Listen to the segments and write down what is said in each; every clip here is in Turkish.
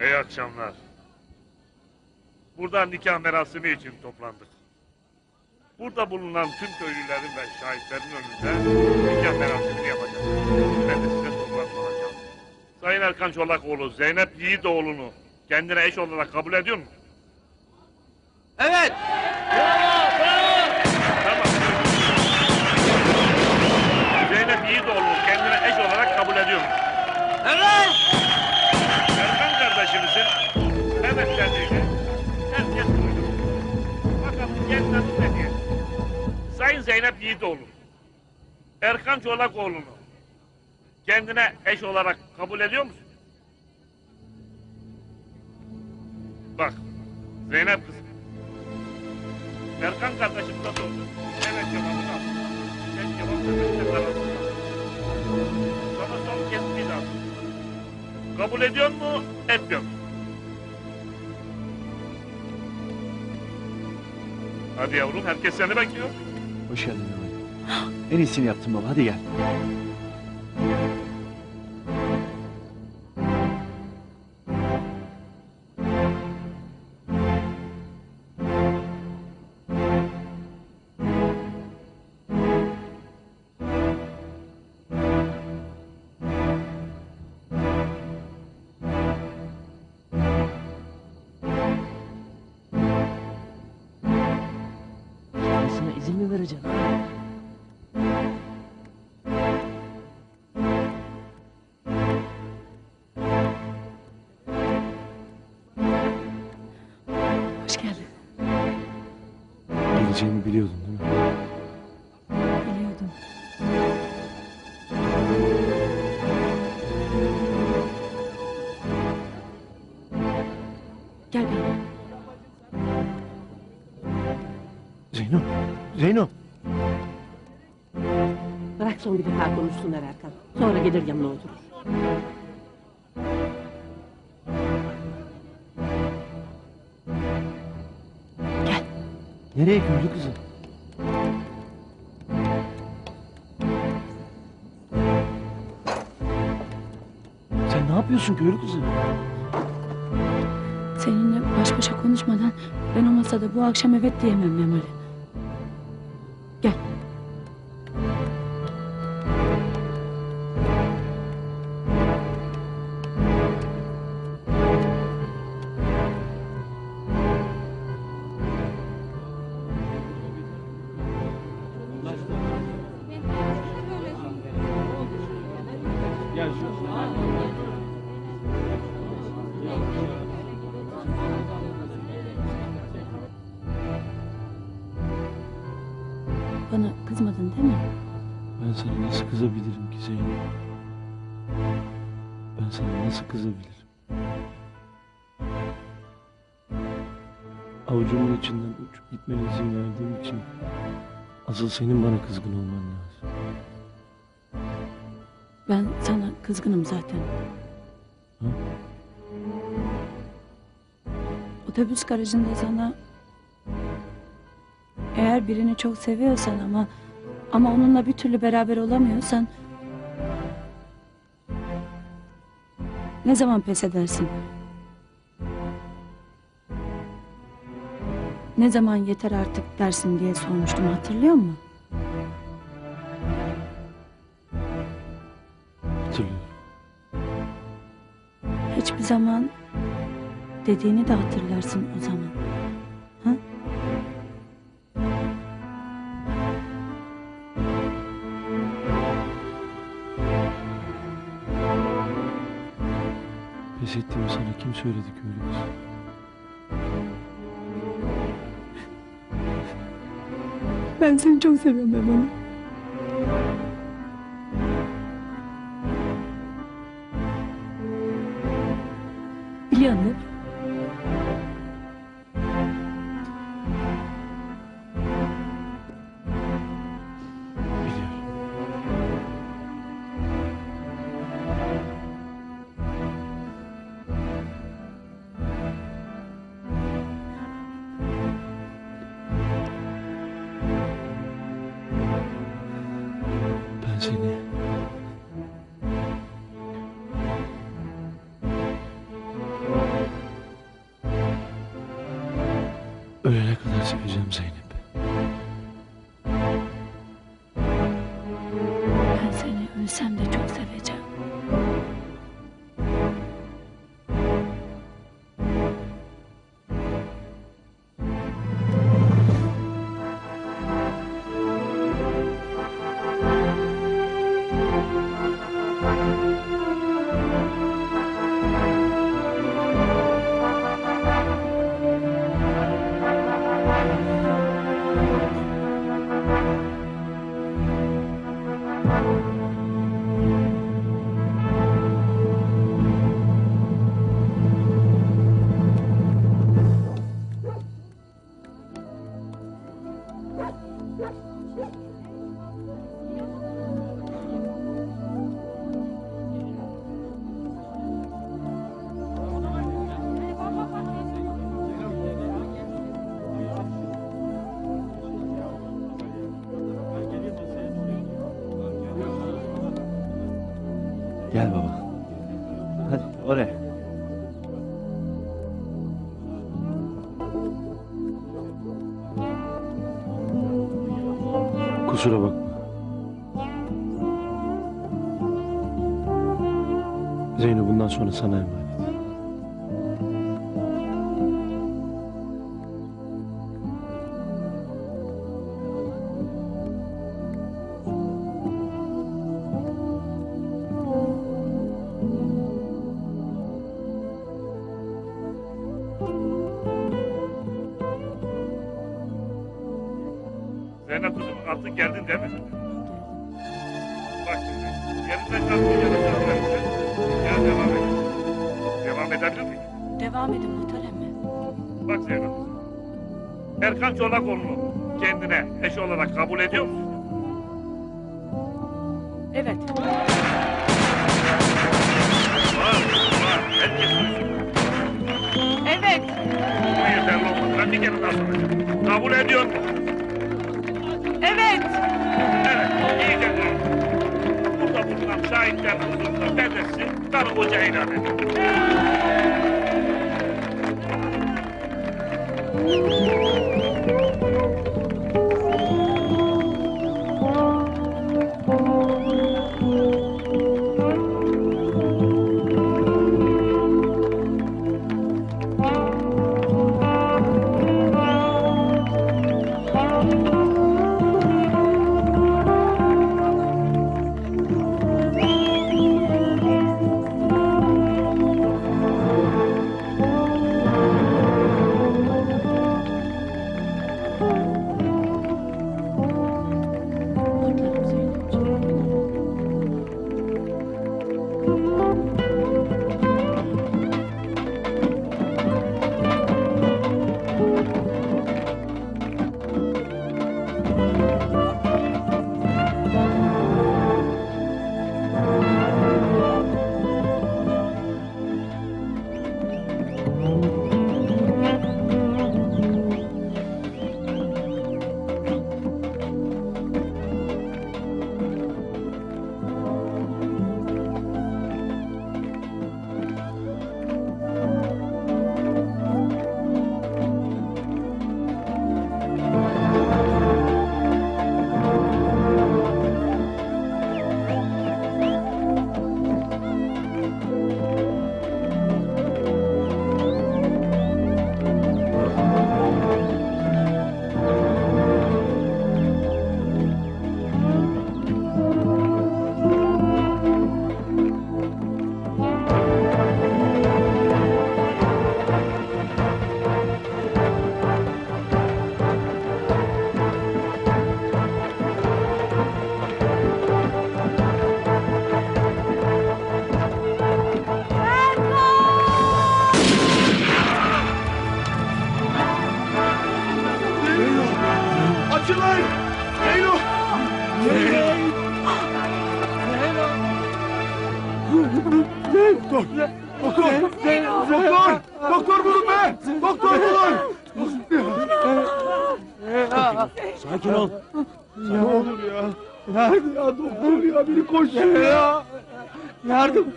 İyi akşamlar. Burada nikah merasimi için toplandık. Burada bulunan tüm köylülerin ve şahitlerin önünde nikah merasimini yapacağız. Ben de size sorular soracağım. Sayın Erkan Çolakoğlu, Zeynep Yiğidoğlu'nu kendine eş olarak kabul ediyor mu? Evet. Erkan Çolakoğlu'nu kendine eş olarak kabul ediyor musun? Bak, Zeynep kızım. Erkan kardeşim de sordu. Evet cevabını al. Sen cevap vermekte kararsın. Sana son kez bir daha. Kabul ediyor mu, etmiyor mu? Hadi yavrum, herkes seni bekliyor. Hoş geldin. En iyisini yaptın baba hadi gel. Sana izin mi vereceğim? Hoş geldin. Geleceğimi biliyordun değil mi? Biliyordum. Gel benimle. Zeyno. Zeyno. Bırak son bir defa konuşsunlar Erkan. Sonra gelir yanına oturur. Nereye köylü kızı? Sen ne yapıyorsun köylü kızı? Seninle baş başa konuşmadan ben o masada bu akşam evet diyemem Memoli. Değil mi? Ben sana nasıl kızabilirim ki Zeyno? Ben sana nasıl kızabilirim? Avucumun içinden uçup gitmene izin verdiğim için asıl senin bana kızgın olman lazım. Ben sana kızgınım zaten. Hı? Otobüs garajında sana eğer birini çok seviyorsan ama ama onunla bir türlü beraber olamıyorsan ne zaman pes edersin? Ne zaman yeter artık dersin diye sormuştum hatırlıyor musun? Hatırlıyorum. Hiçbir zaman dediğini de hatırlarsın o zaman. Pes ettiğimi sana kim söyledi köylü kız? Ben seni çok seviyorum Memoli. Seveceğim Zeynep. Gel baba. Hadi oraya. Kusura bakma. Zeyno bundan sonra sana emanet. Zeynep kızım artık geldin değil mi? Bak şimdi. Yerinden kalkmayacağını söz verirsen. Gel devam et. Devam edebilir miyim? Devam edin muhtar emmi. Bak Zeynep kızım. Erkan Çolakoğlu'nu kendine eş olarak kabul ediyor musun? Evet. Var, var. Herkes duysun. Evet. Bu yeterli olmaz. Ben bir kere daha soracağım. Kabul ediyor musun? Evet. Evet, iyi de Burada bulunan şahitlerin huzurunda dedesi karı koca ilan ediyor. Doktor! Doktor! Doktor! Doktor bulun be! Doktor bulun! Sakin ol. Ne olur ya? Nerede ya doktor ya? Biri koşuyor ya! Yardım!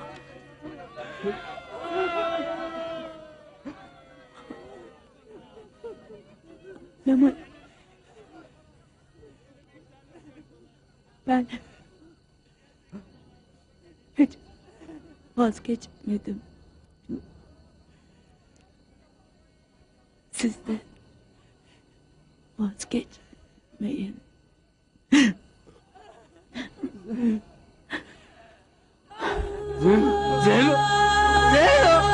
Memoli. Ben vazgeçmedim. Siz de vazgeçmeyin. Zeyno! Zeyno!